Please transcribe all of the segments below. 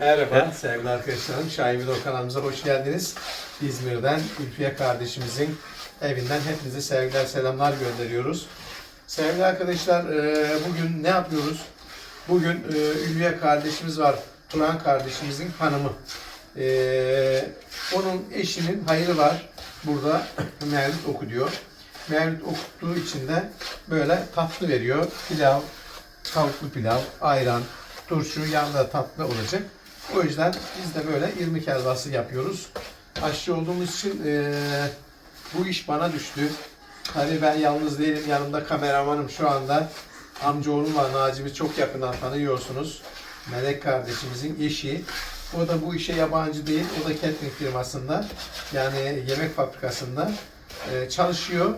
Merhaba sevgili arkadaşlarım. Şahin Video kanalımıza hoş geldiniz. İzmir'den Ülfiye kardeşimizin evinden hepinize sevgiler selamlar gönderiyoruz. Sevgili arkadaşlar e, bugün ne yapıyoruz? Bugün e, Ülfiye kardeşimiz var. Turan kardeşimizin hanımı. E, onun eşinin hayırı var. Burada Mevlüt okuyor. Mevlüt okuttuğu için de böyle tatlı veriyor. Pilav, tavuklu pilav, ayran, turşu yanında tatlı olacak. O yüzden biz de böyle irmik helvası yapıyoruz. Aşçı olduğumuz için eee, bu iş bana düştü. Tabii ben yalnız değilim. Yanımda kameramanım şu anda. Amcaoğlum var. Nacim'i çok yakından tanıyorsunuz. Melek kardeşimizin eşi. O da bu işe yabancı değil. O da catering firmasında yani yemek fabrikasında eee, çalışıyor.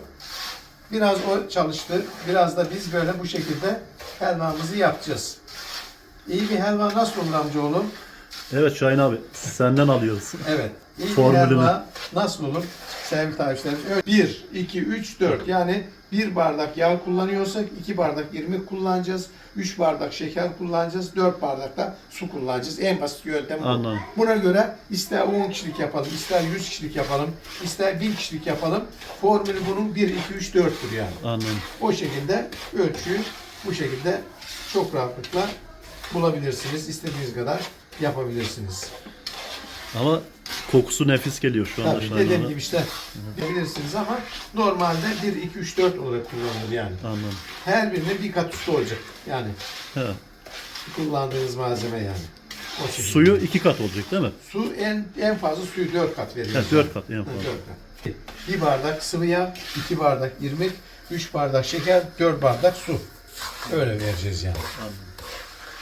Biraz o çalıştı. Biraz da biz böyle bu şekilde helvamızı yapacağız. İyi bir helva nasıl olur amcaoğlu? Evet Şahin abi senden alıyoruz. Evet. Bir Formülünü. nasıl olur? Sevgili takipçilerimiz. 1, 2, 3, 4. Yani bir bardak yağ kullanıyorsak iki bardak irmik kullanacağız. 3 bardak şeker kullanacağız. 4 bardak da su kullanacağız. En basit yöntem bu. Anladım. Buna göre ister 10 kişilik yapalım, ister 100 kişilik yapalım, ister 1000 kişilik yapalım. Formülü bunun 1, 2, 3, 4'tür yani. Anladım. O şekilde ölçüyü bu şekilde çok rahatlıkla bulabilirsiniz. İstediğiniz kadar yapabilirsiniz. Ama kokusu nefis geliyor şu anda Tabii Şahin dediğim gibi işte yapabilirsiniz ama normalde 1, 2, 3, 4 olarak kullanılır yani. Anladım. Her birine bir kat üstü olacak. Yani He. kullandığınız malzeme yani. O şekilde. Suyu iki kat olacak değil mi? Su en en fazla suyu 4 kat He, veriyoruz. dört kat en Ha, fazla. dört kat. Bir bardak sıvı yağ, iki bardak irmik, üç bardak şeker, dört bardak su. Öyle vereceğiz yani.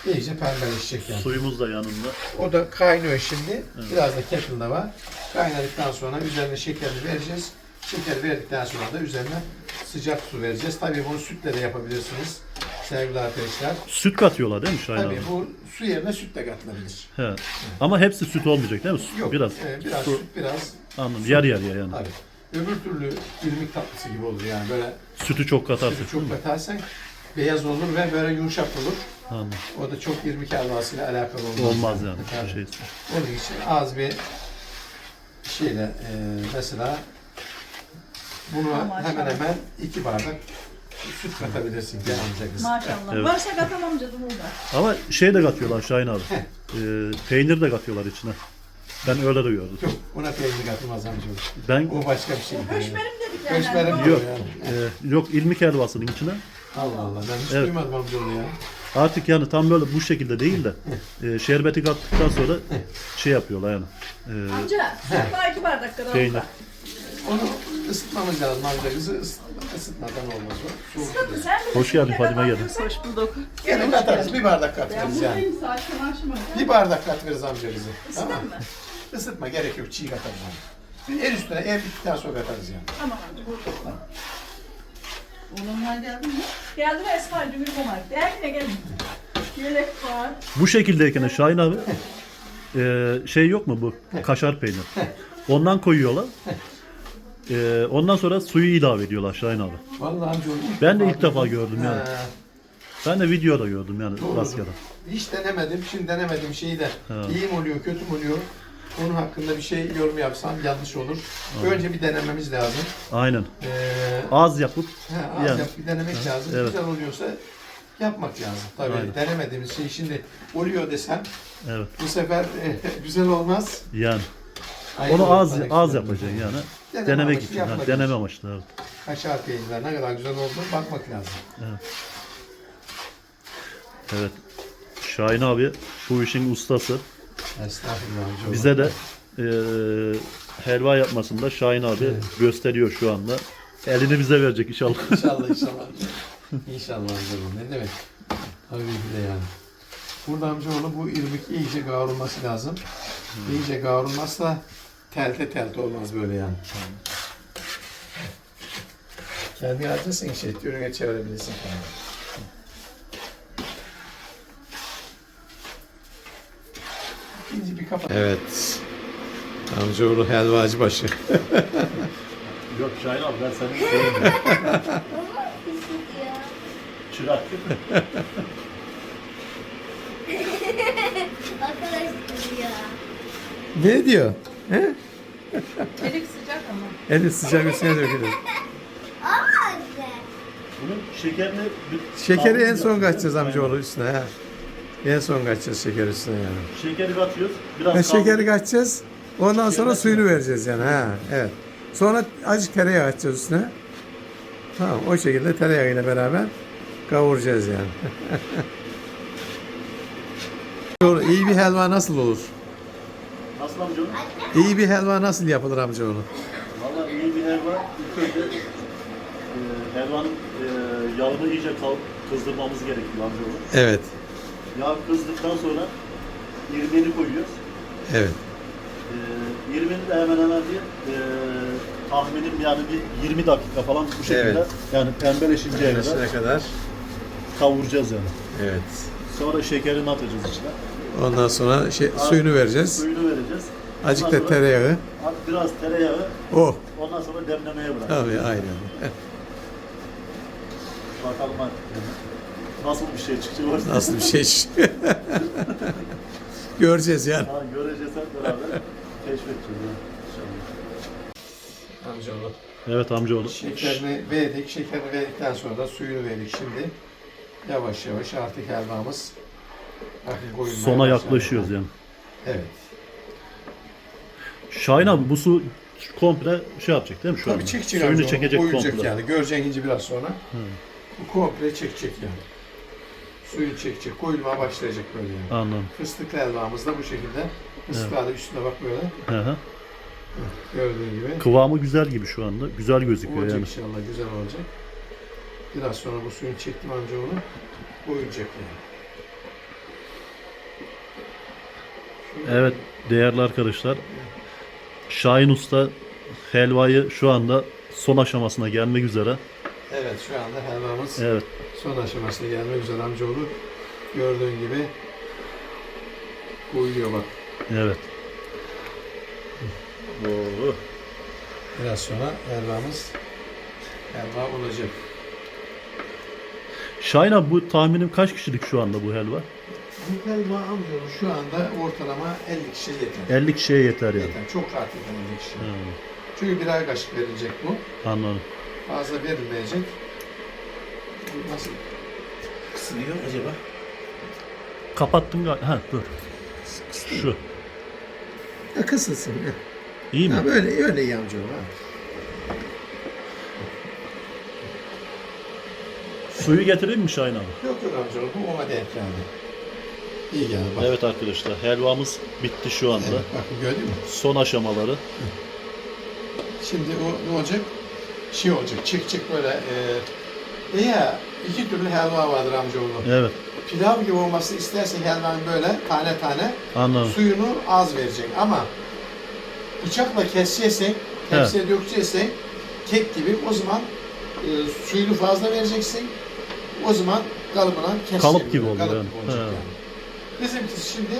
İyice pembeleşecek yani. Suyumuz da yanında. O da kaynıyor şimdi. Biraz da kettle'da var. Kaynadıktan sonra üzerine şekerini vereceğiz. Şeker verdikten sonra da üzerine sıcak su vereceğiz. Tabii bunu sütle de yapabilirsiniz sevgili arkadaşlar. Süt katıyorlar değil mi Şahin Tabii abi? bu su yerine süt de katılabilir. He. Ama hepsi süt olmayacak değil mi? Su- Yok, Biraz. e, biraz Su. süt, biraz Anladım. Yer yer yer yani. tabii. Öbür türlü irmik tatlısı gibi olur yani böyle Sütü çok katarsak. sütü çok katarsan beyaz olur ve böyle yumuşak olur. Anladım. O da çok irmik helvasıyla alakalı olmaz. Olmaz yani. Tabii. Şey. Onun için az bir şeyle e, mesela bunu Maşallah. hemen hemen iki bardak süt katabilirsin gel amca kız. Maşallah. Evet. Varsa katamam canım burada. Ama şey de katıyorlar Şahin abi. Ee, peynir de katıyorlar içine. Ben öyle de gördüm. Yok buna peynir katılmaz amca. Ben O başka bir şey. Höşmerim dedik yani. Höşmerim diyor Yok. yani. e, yok ilmik helvasının içine Allah Allah ben hiç Evet. duymadım amca onu ya. Artık yani tam böyle bu şekilde değil de e, şerbeti kattıktan sonra şey yapıyorlar yani. E, Amca süt var iki bardak kadar Peynir. oldu. Onu ısıtmamız lazım amca kızı. Isıt- ısıtmadan olmaz o. Soğuk Tabii olur. sen. Hoş geldin Fadime gelin. diyorsan. Hoş bulduk. Gene katarız bir bardak katlarız yani. buradayım saçma. Bir bardak katlarız amca kızı. Isıtır Tamam. mı? Isıtma gerek yok çiğ katarız yani. En üstüne en bittikten sonra katarız yani. Tamam amca Oğlumlar geldi mi? Geldi ve Esma Cümür Komar. Gel yine gelin. Yelek var. bu şekildeyken de Şahin abi e, şey yok mu bu kaşar peynir. Ondan koyuyorlar. E, ondan sonra suyu ilave ediyorlar Şahin abi. Vallahi amca Ben de ilk defa gördüm yani. Ha, Ben de videoda gördüm yani Doğru. rastgele. Hiç denemedim. Şimdi denemedim şeyi de. İyi mi oluyor, kötü mü oluyor? Onun hakkında bir şey yorum yapsam yanlış olur. Önce bir denememiz lazım. Aynen. Ee, Az yapıp ha, az Yani. yap, bir denemek lazım. Evet. Güzel oluyorsa yapmak lazım. Tabii Aynen. denemediğimiz şey şimdi oluyor desem evet bu sefer güzel olmaz. yani Aynı onu az az yapacaksın yani. Deneme amaçlı için. ha, deneme amaçlı. Evet. Kaşar peynirler ne kadar güzel olduğunu bakmak lazım. evet. Şahin abi bu işin ustası. Estağfurullah. Bize de eee, helva yapmasında Şahin abi gösteriyor şu anda. Elini bize verecek inşallah. İnşallah inşallah. İnşallah amca ne demek. Tabii ki de yani. Burada amcaoğlu bu irmik iyice kavrulması lazım. İyice kavrulmazsa telte telte olmaz böyle yani. Kendi harcasın şey, ürüne çevirebilirsin kendini. İkinci bir kapat. Evet. Amcaoğlu helvacı başı. Yok Şahin abi ben senin şeyim. Çırak. Arkadaşlar Ne diyor? He? Elik sıcak ama. Eli sıcak üstüne dökülür. Bunun şekerini bir- Şekeri en son ya. kaçacağız amcaoğlu üstüne ha. En son kaçacağız şeker üstüne yani. Şekeri katıyoruz. Biraz Ha, şekeri kaldı. kaçacağız. Ondan sonra suyunu vereceğiz yani ha. Evet. Sonra azıcık tereyağı atacağız üstüne. Tamam o şekilde tereyağıyla beraber kavuracağız yani. Doğru, İyi bir helva nasıl olur? Nasıl amcaoğlu? İyi bir helva nasıl yapılır amcaoğlu? Valla iyi bir helva ilk önce e, helvanın e, yağını iyice kal- kızdırmamız gerekiyor amcaoğlu. Evet. Yağ kızdıktan sonra irmeni koyuyoruz. Evet. E, irmeni de hemen hemen bir e, tahminim yani bir 20 dakika falan bu şekilde Evet. yani pembeleşinceye kadar kadar? kavuracağız yani. Evet. Sonra şekerini atacağız içine. Ondan sonra şey, suyunu vereceğiz. Suyunu vereceğiz. Azıcık Ondan da sonra tereyağı. Biraz tereyağı, Oh. ondan sonra demlemeye bırak. Tabii aynen. Bakalım hadi. Nasıl bir şey çıkacak ortaya. Nasıl bir şey? Göreceğiz yani. Ha, göreceğiz hep beraber keşfedeceğiz ya. Amcaoğlu. Evet amcaoğlu. Şekerini verdik. Şekerini verdikten sonra da suyunu verdik şimdi. Yavaş yavaş artık helvamız hafif koyulmaya Sona başladı. yaklaşıyoruz yani. Evet. Şahin abi bu su komple şey yapacak değil mi şu Tabii anda? çekecek Suyunu amcaoğlu, çekecek koyulacak komple. yani. Göreceksin ince biraz sonra. Bu komple çekecek yani. Suyunu çekecek. Koyulmaya başlayacak böyle yani. Anladım. Fıstıklı helvamız da bu şekilde. Fıstıklar da üstüne bak böyle. Hı hı. Gördüğün gibi. Kıvamı güzel gibi şu anda. Güzel gözüküyor Olacak yani. inşallah güzel olacak. Biraz sonra bu suyunu çektim amca onu. Koyulacak yani. Evet değerli arkadaşlar. Şahin Usta helvayı şu anda son aşamasına gelmek üzere. Evet şu anda helvamız Evet. son aşamasına gelmek üzere amcaoğlu. Gördüğün gibi koyuyor bak. Evet. Oo. Biraz sonra helvamız helva olacak. Şahin abi bu tahminim kaç kişilik şu anda bu helva? Bu helva amcaoğlu şu anda ortalama 50 kişi yeter. 50 kişiye yeter yani. Yeter. Çok rahat yeter 50 kişi. Hı, Çünkü birer kaşık verilecek bu. anladım. Fazla verilmeyecek. Nasıl kısılıyor acaba? Kapattım galiba. Ha dur. Şu. Ya kısılsın. ya. İyi mi? Ha böyle öyle iyi amcaoğlu ha. Suyu getireyim mi Şahin abi? Yok yok amcaoğlu bu ona denk geldi. İyi geldi bak. Evet arkadaşlar helvamız bitti şu anda. Evet, bakın gördün mü? Son aşamaları. Şimdi o ne olacak? Şey olacak, çık çık böyle e, ya iki türlü helva vardır amcaoğlu. Evet Pilav gibi olması istersen helvanın böyle tane tane anladım. suyunu az verecek ama bıçakla keseceksen, tepsiye dökeceksen kek gibi o zaman e, suyunu fazla vereceksin. O zaman kalıbına kesecek. Kalıp gibi oluyor kalıp yani. gibi olacak He. yani. Bizimkisi şimdi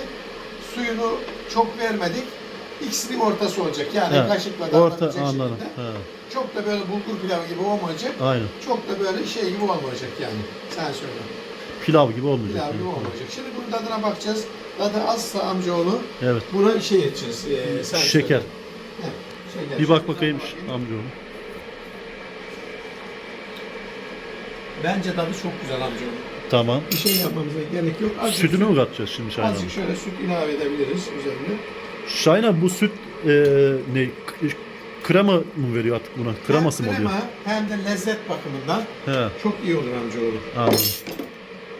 suyunu çok vermedik. İkisinin ortası olacak. Yani He, kaşıkla Orta damlatabilecek anladım. şekilde. He, Çok da böyle bulgur pilavı gibi olmayacak. aynen. Çok da böyle şey gibi olmayacak yani. Sen söyle. Pilav gibi olmayacak. Pilav gibi yani. olmayacak. Şimdi bunun tadına bakacağız. Tadı azsa amcaoğlu Evet. buna şey edeceğiz. Ee, sen Şeker. söyle. Şeker. Bir bak bakayım amcaoğlu. Bence tadı çok güzel amcaoğlu. Tamam. Bir şey yapmamıza gerek yok. Azıcık Sütünü mü katacağız şimdi Şahin? Azıcık şöyle süt ilave edebiliriz üzerine. Şahin bu süt e, ne krema mı veriyor artık buna? Kreması mı oluyor? krema hem de lezzet bakımından He, çok iyi olur amcaoğlu. anladım.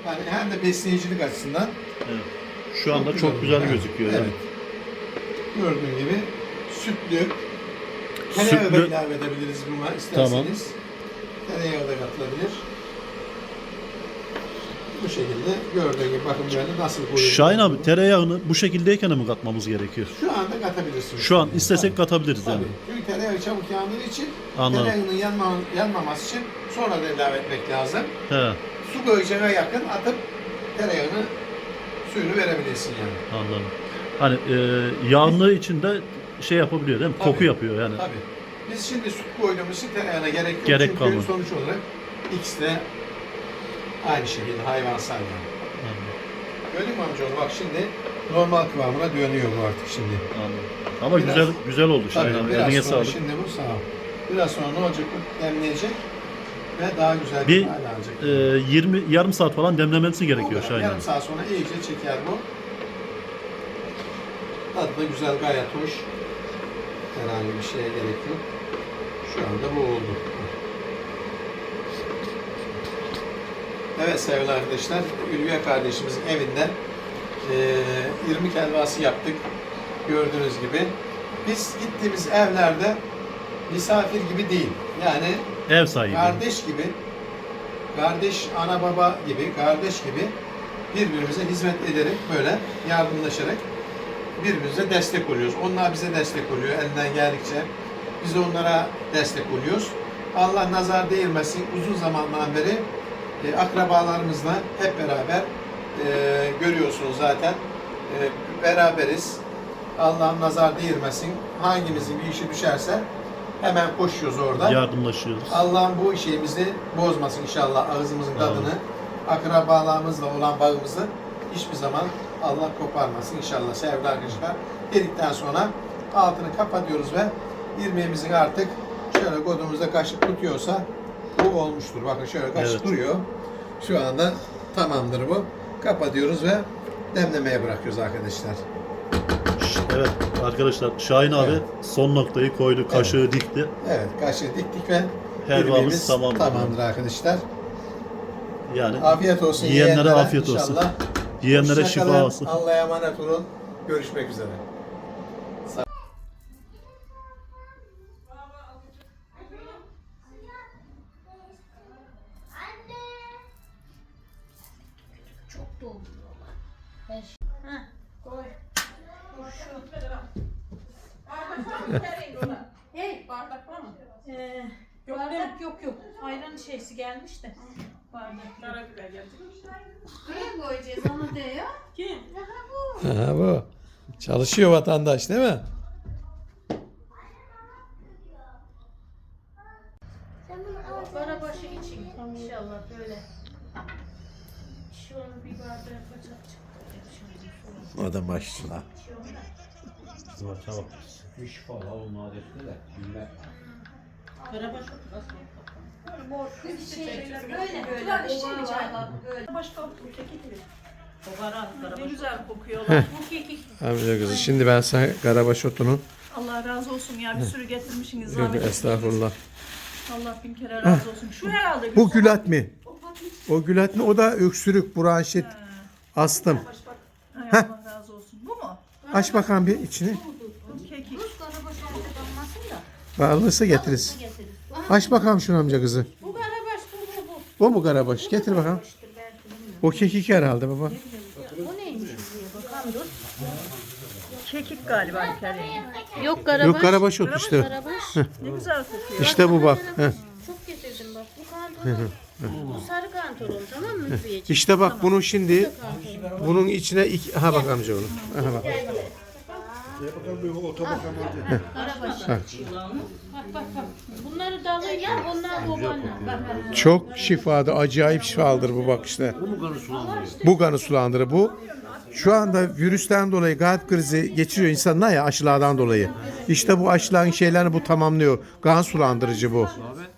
Yani hem de besleyicilik açısından Evet. Şu anda çok olur. güzel Evet, gözüküyor yani. evet. Gördüğün gibi sütlü. Tereyağı da Sütlü. ilave edebiliriz buna isterseniz. Tereyağı da katılabilir. Bu şekilde gördüğün gibi bakın böyle nasıl koyuyor. Şahin abi tereyağını bu şekildeyken mi katmamız gerekiyor? Şu anda katabilirsin. Şu an Tabii. istesek katabiliriz Tabii. yani. Çünkü tereyağı çabuk yandığı için Anladım. tereyağının yanma, yanmaması için sonra da ilave etmek lazım. He, Su koyacağına yakın atıp tereyağını suyunu verebilirsin yani. anladım. Hani e, yağlı içinde şey yapabiliyor değil mi? Tabii. Koku yapıyor yani. Tabii. Biz şimdi süt koyduğumuz için tereyağına gerek yok. Gerek Çünkü kalmadı. sonuç olarak ikisi de aynı şekilde hayvansal yani. Anladım. Gördün mü amcaoğlu bak şimdi normal kıvamına dönüyor bu artık şimdi. Anladım. Ama Biraz- güzel güzel oldu Şahin Tabii abi. biraz Eline sonra sağlık. şimdi bu sağ ol. Biraz sonra ne olacak bu demleyecek ve daha güzel Bir bir hale alacak. e, 20 yarım saat falan demlemesi gerekiyor kadar. Şahin Yarım saat sonra iyice çeker bu. Tadı da güzel gayet hoş. Herhangi bir şeye gerek yok. Şu anda bu oldu. Evet sevgili arkadaşlar, Ülviye kardeşimizin evinden eee 20 helvası yaptık. Gördüğünüz gibi. Biz gittiğimiz evlerde misafir gibi değil. Yani Ev sahibi. kardeş gibi, kardeş ana baba gibi, kardeş gibi birbirimize hizmet ederek böyle yardımlaşarak birbirimize destek oluyoruz. Onlar bize destek oluyor elinden geldikçe. Biz de onlara destek oluyoruz. Allah nazar değirmesin. Uzun zamandan beri e, akrabalarımızla hep beraber e, görüyorsunuz zaten. E, beraberiz. Allah'ım nazar değirmesin. Hangimizin bir işi düşerse hemen koşuyoruz orada. Yardımlaşıyoruz. Allah'ım bu şeyimizi bozmasın inşallah ağzımızın tadını. Akrabalarımızla olan bağımızı hiçbir zaman Allah koparmasın inşallah sevgili arkadaşlar. Dedikten sonra altını kapatıyoruz ve irmiğimizin artık şöyle kodumuzda kaşık tutuyorsa bu olmuştur. Bakın şöyle kaşık Evet. duruyor. Şu anda tamamdır bu. Kapatıyoruz ve demlemeye bırakıyoruz arkadaşlar. Evet arkadaşlar Şahin abi Evet. son noktayı koydu. Kaşığı dikti. Evet kaşığı diktik ve Helvamız tamamdır. tamamdır arkadaşlar. Yani Afiyet olsun Yiyenlere afiyet olsun. inşallah. yiyenlere şifa olsun. Allah'a emanet olun. Görüşmek üzere. Dolduruyorlar. Ben şi- Heh, koy. Hey. Bardak var mı? Ee, Yok, bardak yok yok. Ayran şeysi gelmiş de. Bardak. Karabiber geldi. Buraya koyacağız onu diyor. Kim? Ha bu. Çalışıyor vatandaş değil mi? Karabaşı için inşallah böyle. Şu an bir bardağa kaçak çıktı. O da maşallah. Karabaş Bir şey böyle böyle. Ulan işte oval bir çay. oval, böyle. Başka bir kekik mi? Kovaran Ne karabaş. güzel kokuyorlar. Bu kekik. Amca kızı şimdi ben sana karabaş otunun Allah razı olsun ya. Bir sürü getirmişsiniz. Yok, Zahmet estağfurullah. Allah bin kere razı olsun. Şu herhalde. Bu gülat mı? O gülat mı? O da öksürük, bronşit, astım. Hay Allah razı olsun. Bu mu? Aç bakalım bir içini. Kekik. Karabaş olmasın da. Bağlıysa getiririz. Getiririz. Aç bakalım şunu amca kızı. Bu karabaş bu bu bu. O mu karabaş? Getir bakalım. O kekik herhalde baba. Bu neymiş diye bakalım dur. Kekik galiba bir kere. Yok karabaş. Yok karabaş otu işte. Karabaş. Ne güzel kokuyor. İşte bu bak. Heh. Çok getirdim bak. Bu kantoron. Bu sarı kantoron tamam mı Lütfiye'ciğim? İşte bak bunu şimdi bunun içine iki... Ha bak amca onu. Aha bak. Karabaş. Bak bak bak. Bunları dalıyla onlar babanla. Bak bak. Çok şifalı, acayip şifalıdır bu bak işte. Bu kanı sulandırıyor. Bu kanı sulandırır. Bu şu anda virüsten dolayı kalp krizi geçiriyor insanlar ya aşılardan dolayı. İşte bu aşıların şeylerini bu tamamlıyor. Kan sulandırıcı bu. Kokuyu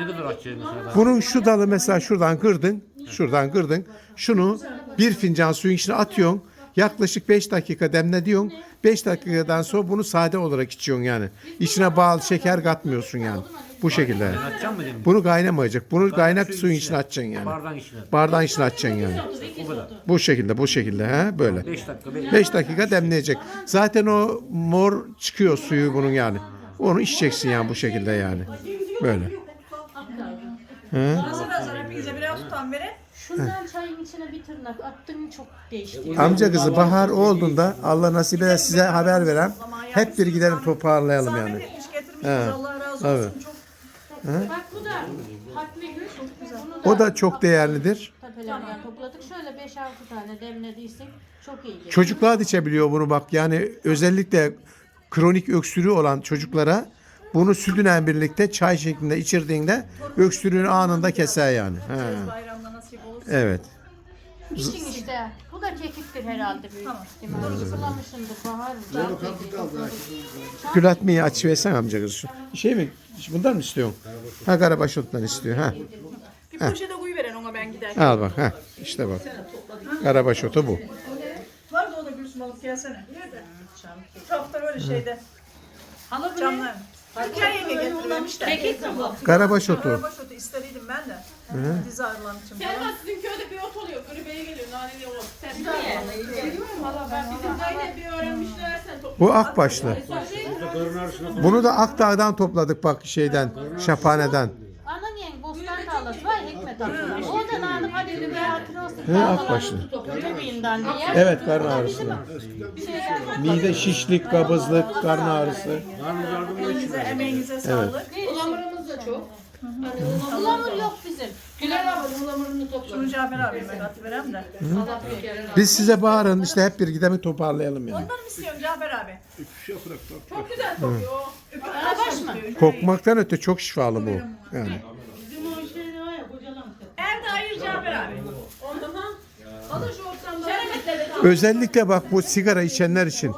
Ne kadar açacağız mesela? Bunun şu dalı mesela şuradan kırdın. Şuradan kırdın. Şunu bir fincan suyun içine atıyorsun. Yaklaşık 5 dakika demlediyorsun. 5 dakikadan sonra bunu sade olarak içiyorsun yani. İçine bal, şeker katmıyorsun yani. Bu şekilde. Mı dedim? Bunu kaynamayacak. Bunu kaynak suyun içine atacaksın yani. Bardağın içine. Bardağın içine atacaksın yani. O kadar. Bu şekilde, bu şekilde ha böyle. 5 dakika bekle. 5 dakika demleyecek. Zaten o mor çıkıyor suyu bunun yani. Onu içeceksin yani bu şekilde yani. Böyle. Hazır hazır hepinize birer tutan verin. Şundan çayın içine bir tırnak attın çok değişti. Amca kızı bahar olduğunda Allah nasip eder size haber veren hep bir gidelim toparlayalım yani. Zahmet etmiş. He. Allah razı olsun. Çok Bak bu da Hatmi Gül. Bunu O da çok değerlidir. Tepelerden topladık. Şöyle 5-6 tane demlediysek çok iyi. Çocuklar da içebiliyor bunu bak. Yani özellikle kronik öksürüğü olan çocuklara bunu sütüyle birlikte çay şeklinde içirdiğinde öksürüğünü anında keser yani. He. bayramda nasip olursa. Evet. İçin işte. Bu da kekiktir herhalde büyük ihtimalle. Dur sulamışındır bahar. Gülatmayı aç versen amca kız. Şu- Şey mi? Bundan mı istiyorsun? Ha karabaş ottan istiyor. Ha. Bir poşete koyu veren ona ben giderken. Al bak ha. İşte bak. Karabaş otu bu. Var da o da Gülsüm alıp gelsene. Nerede? Çok da böyle şeyde. Hala. Türkiye yenge getirmemiş de. Kekik mi bu? Karabaş otu. Karabaş otu isteriydim ben de. Dizi ağrılarım için. Selma sizin köyde bir ot oluyor. Gribeye geliyor. Naneli ot. Sen Valla ben bizim köyde bir öğrenmişler. Sen topla. Bu akbaşlı. Bunu da Akdağ'dan topladık bak şeyden, şaphaneden. Bostan tarlası var Hikmet abla. Oradan aldım hadi bir hatırı olsun. He akbaşlı. Diye. Evet karın ağrısı. Mide şişlik, kabızlık, karın ağrısı. Elinize, emeğinize sağlık. Ulamırımız da çok. Bulamur yok bizim. Güler abla ulamırını topla. Şunu Cafer abime katıverem de. Allah büyük yerine. Biz size bağırın işte hep bir gidemi toparlayalım yani. Ondan mı istiyorsun Cafer abi? Çok güzel kokuyor. Mı? Kokmaktan öte çok şifalı bu. Yani. Bizim o işleri var ya kocalamış. Evde ayır Cafer abi. Ondan ha. Alın şu ottan da. Şerebetle Özellikle bak bu sigara içenler için.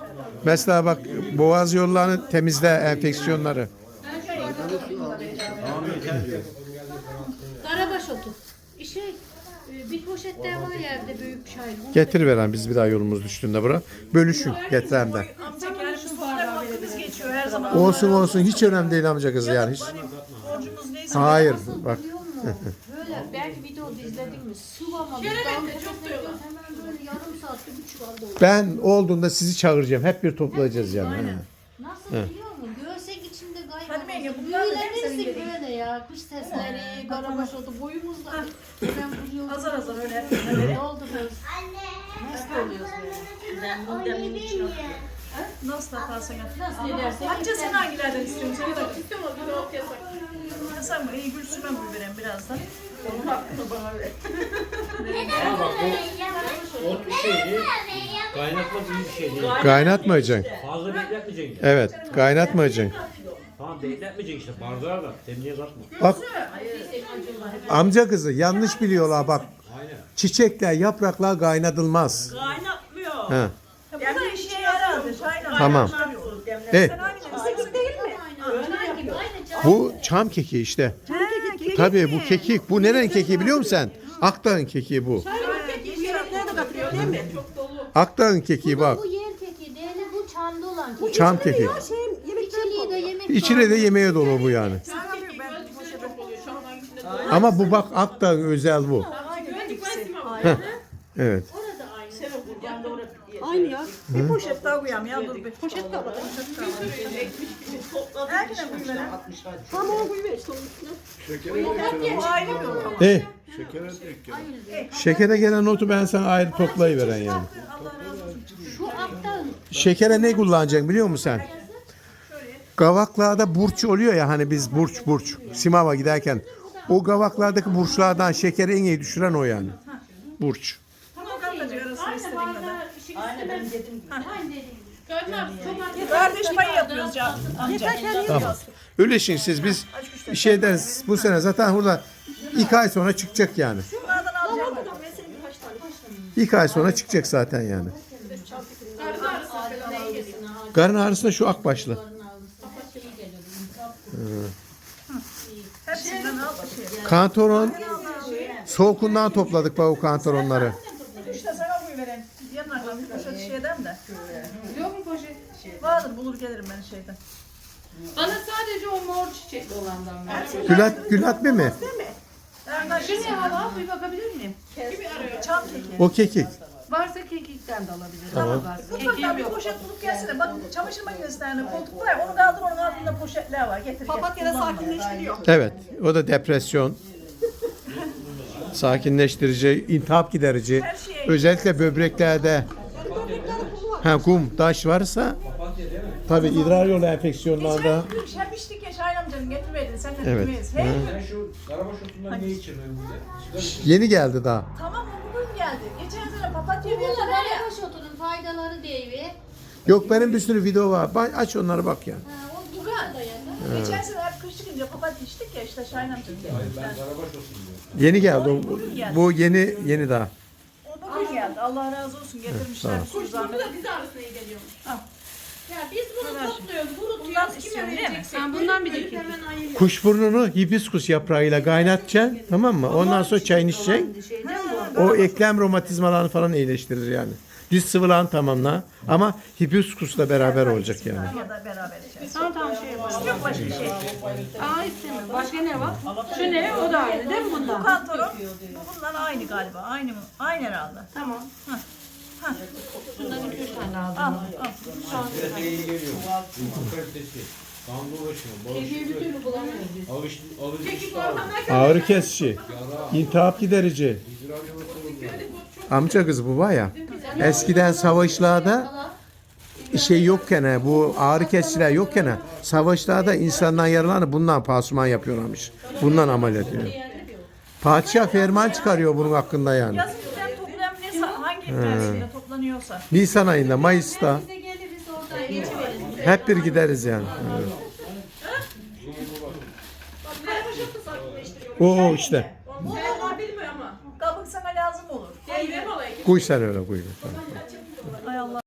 Mesela bak boğaz yollarını temizle enfeksiyonları. Karabaş otu. Şey, e, bir poşet daha var ya evde büyük. Onu Getir veren biz bir daha yolumuz düştüğünde bura. Bölüşün getirem de. Olsun olsun hiç önemli değil amca kız yani. Hiç. Hayır bak. biliyor musun? Böyle belki videoda izledin mi? Sıvama. Şerebetle çok diyorlar. Hemen böyle yarım saatte bir çuval doldu. Ben olduğunda sizi çağıracağım. Hep bir toplayacağız yani. Ha. Nasıl biliyor musun? Görsek içinde Hadi Menge, gayret. bunlar da böyle ya. Kuş sesleri, karabaş otu boyumuzda. Ben buluyorum. Azar azar öyle. Ne oldu kız? Nasıl oluyoruz böyle? Nasıl yaparsan yap. Nasıl edersek Hatice sen hangilerden istiyorsun? Bakayım. İstiyorum o bir de ot yasak. Sen bu iyi Gülsüm'e bu vereyim birazdan. Onun hakkını bana ver. Ot bir. Kaynatma gibi bir şeydi. Kaynatmayacaksın. Fazla bekletmeyeceksin. Evet kaynatmayacaksın. Tamam bekletmeyeceksin işte. Bardağa da. Temliğe katma. Bak amca kızı yanlış biliyorlar bak. Aynen. Çiçekler, yapraklar kaynatılmaz. Kaynatmıyor. Ha. Bu da işe yaradı. Şahin Tamam. E, mi? bu çam keki işte. Tabii bu kekik. Bu nerenin kekiği biliyor musun sen? Akdağ'ın bu. Katılıyor değil mi? Akdağ'ın kekiği bak. Bu yer keki değil, bu çamda olan keki. Çam keki. İçiliği de yemek İçine de yemeğe dolu bu yani. Poşete Ama bu bak Akdağ'ın özel bu. Evet. Aynı ya. Bir poşet daha koyayım ya dur bir. Poşet Poşet daha. Erkine koyu veren. Tamam koyu ver sonun üstüne. O ayrı bir yok ama. E. Şekere gelen notu ben sana ayrı toplayıveren yani. Allah razı olsun. Şu aktan Şekere ne kullanacaksın biliyor musun sen? Gavaklarda burç oluyor ya hani biz burç burç Simav'a giderken o gavaklardaki burçlardan şekeri en iyi düşüren o yani. Burç. Tamam katlaca arasını istediğin kadar. Az. Kardeş payı yapıyoruz ya amca. Tamam. Öyle şimdi siz biz bir şeyden bu sene zaten burada iki ay sonra çıkacak yani. Bunlardan alacağım. İki ay sonra çıkacak zaten yani. Karın ağrısında şu akbaşlı. Hepsinden al bir şey. Kantoron soğukundan topladık bak o kantoronları. İşte sana koyu vereyim. Bir poşet şeyden de. Yok mu poşet? Vardır bulur gelirim ben şeyden. Bana sadece o mor çiçekli olandan ver. Gülat, gülat mi mi? Şu ne hala? Bir bakabilir miyim? Kimi arıyor? çam keki. O kekik. Varsa kekikten de alabilirim. Tamam. Mutfaktan bir poşet bulup gelsene. Bak çamaşır makinesinde koltuk var ya onu kaldır onun altında poşetler var. Getir Papatya'da sakinleştiriyor. Evet. O da depresyon. Sakinleştirici, intihap giderici. Özellikle böbreklerde ha, kum, taş varsa tabi idrar yolu enfeksiyonlarında Hep içtik ya Şahin amcanın getirmedin. Sen de Evet. bilmeyiz. Hey, Sen şu karabaş otundan ne? Sigara yeni geldi daha. tamam o bugün geldi. Geçen sene papatya da verdiler ya. karabaş otunun faydaları devi. Yok benim bir sürü video var. Bak, aç onları bak ya. Ha, o ya. Geçen sene hep kış çıkınca papatya içtik ya işte Şahin amcanın Ben diyorum. Yeni geldi. o. Bu yeni yeni daha. Allah razı olsun getirmişler. sağ ol. bir zahmet. Bu da diz ağrısına iyi geliyormuş. Ya biz bunu Ver. topluyoruz, Bundan kurutuyoruz. Kime istiyorsun değil mi? vereceksek. Sen bundan bir dökün. Hemen ayırıyor. Kuşburnunu hibiskus yaprağıyla kaynatacaksın tamam mı? Ondan sonra çayını içeceksin. O eklem romatizmalarını falan iyileştirir yani. Diz sıvılan tamamla ama hibiskusla beraber olacak yani. Ya da beraber. Tamam tamam şey yapalım. Yok başka şey. Aa. Başka ne var? Şu ne? O da aynı değil mi bundan? Kantoron. Bu bunlar aynı galiba. Aynı mı? Aynı herhalde. Tamam. Bundan iki üç tane Al. aldım. al. iyi geliyor. Uyku kalitesi. Kan dolaşımı, Kediyi bir türlü bulamıyoruz biz. alış, alış, Peki bu ortamlar Ağrı kesici, intihap giderici. Amca kız bu var ya. Eskiden savaşlarda şey yokken he, bu ağrı kesiciler yokken he, savaşlarda insandan yaralanıp bundan pasuman yapıyorlarmış. Bundan ameliyat ediyor. Padişah ferman çıkarıyor bunun hakkında yani. Yazın toplam ne sa- hangi toplanıyorsa. Nisan ayında, Mayıs'ta hep bir gideriz yani. Evet. O işte. Onlar bilmiyor ama. Kabuk sana lazım olur. Olayı? Kuy sen öyle kuy.